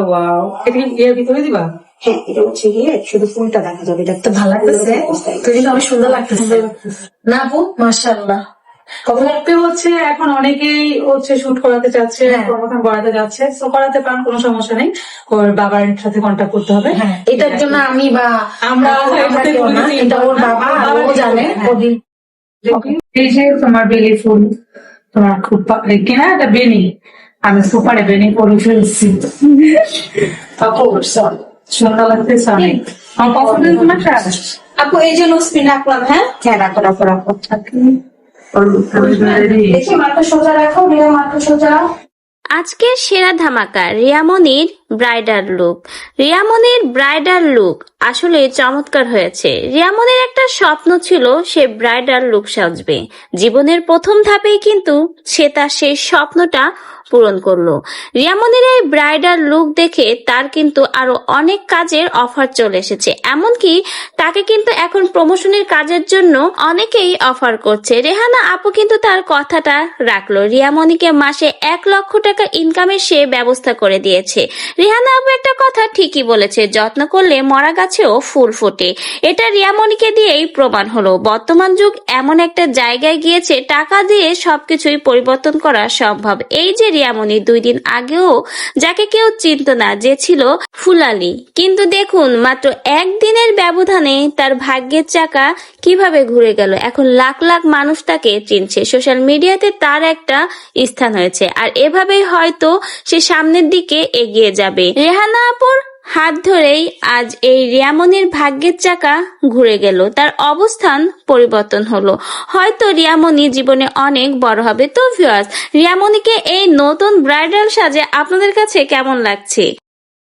Wow এটা কি এর ভিতরে দিবা? হ্যাঁ এটা হচ্ছে গিয়ে শুধু ফুলটা দেখা যাবে এটা তো ভালো লাগতেছে। তো কিন্তু অনেক সুন্দর লাগতেছে। না আপু? মাশাআল্লাহ। করতে হচ্ছে এখন অনেকেই হচ্ছে শুট করাতে চাচ্ছে হ্যাঁ। প্রমোশন করাতে যাচ্ছে তো করাতে পারেন কোনো সমস্যা নেই। ওর বাবার সাথে কন্ট্যাক্ট করতে হবে। হ্যাঁ এটার জন্য আমি বা আমরা এটা ওর বাবা ও জানে হ্যাঁ। এই যে তোমার বেলি ফুল তোমার খুব কেনা এটা বেনি আমি সুপারে বেনি করে ফেলছি। সুন্দর লাগতেছে অনেক আমার পছন্দের তোমার আপু এই জন্য স্পিন রাখলাম হ্যাঁ? হ্যাঁ রাখো রাখো রাখো দেখি মাথা সোজা রাখো রিয়া মাথা সোজা। আজকের সেরা ধামাকা রিয়ামনির ব্রাইডাল লুক। রিয়ামনির ব্রাইডাল লুক আসলে চমৎকার হয়েছে। রিয়ামনির একটা স্বপ্ন ছিল সে ব্রাইডাল লুক সাজবে। জীবনের প্রথম ধাপেই কিন্তু সে তার সেই স্বপ্নটা পূরণ করল। রিয়ামনির এই ব্রাইডাল লুক দেখে তার কিন্তু আরও অনেক কাজের অফার চলে এসেছে। এমনকি তাকে কিন্তু এখন প্রমোশনের কাজের জন্য অনেকেই অফার করছে। রেহানা আপু কিন্তু তার কথাটা রাখল। রিয়ামনিকে মাসে এক লক্ষ টাকা ইনকামের সে ব্যবস্থা করে দিয়েছে। রেহানা আপু একটা কথা ঠিকই বলেছে, যত্ন করলে মরা গাছেও ফুল ফোটে। এটা রিয়ামনিকে দিয়েই প্রমাণ হলো। বর্তমান যুগ এমন একটা জায়গায় গিয়েছে, টাকা দিয়ে সবকিছুই পরিবর্তন করা সম্ভব। এই যে রিয়ামনি দুই দিন আগেও যাকে কেউ চিনত না, যে ছিল ফুলালি। কিন্তু দেখুন, মাত্র একদিনের ব্যবধানে তার ভাগ্যের চাকা কীভাবে ঘুরে গেল। এখন লাখ লাখ মানুষ তাকে চিনছে। সোশ্যাল মিডিয়াতে তার একটা স্থান হয়েছে। আর এভাবেই হয়তো সে সামনের দিকে এগিয়ে যাবে। রেহানা আপুর হাত ধরেই আজ এই রিয়ামনির ভাগ্যের চাকা ঘুরে গেল। তার অবস্থান পরিবর্তন হলো। হয়তো রিয়ামনি জীবনে অনেক বড় হবে। তো ভিউয়ার্স রিয়ামনিকে এই নতুন ব্রাইডাল সাজে আপনাদের কাছে কেমন লাগছে?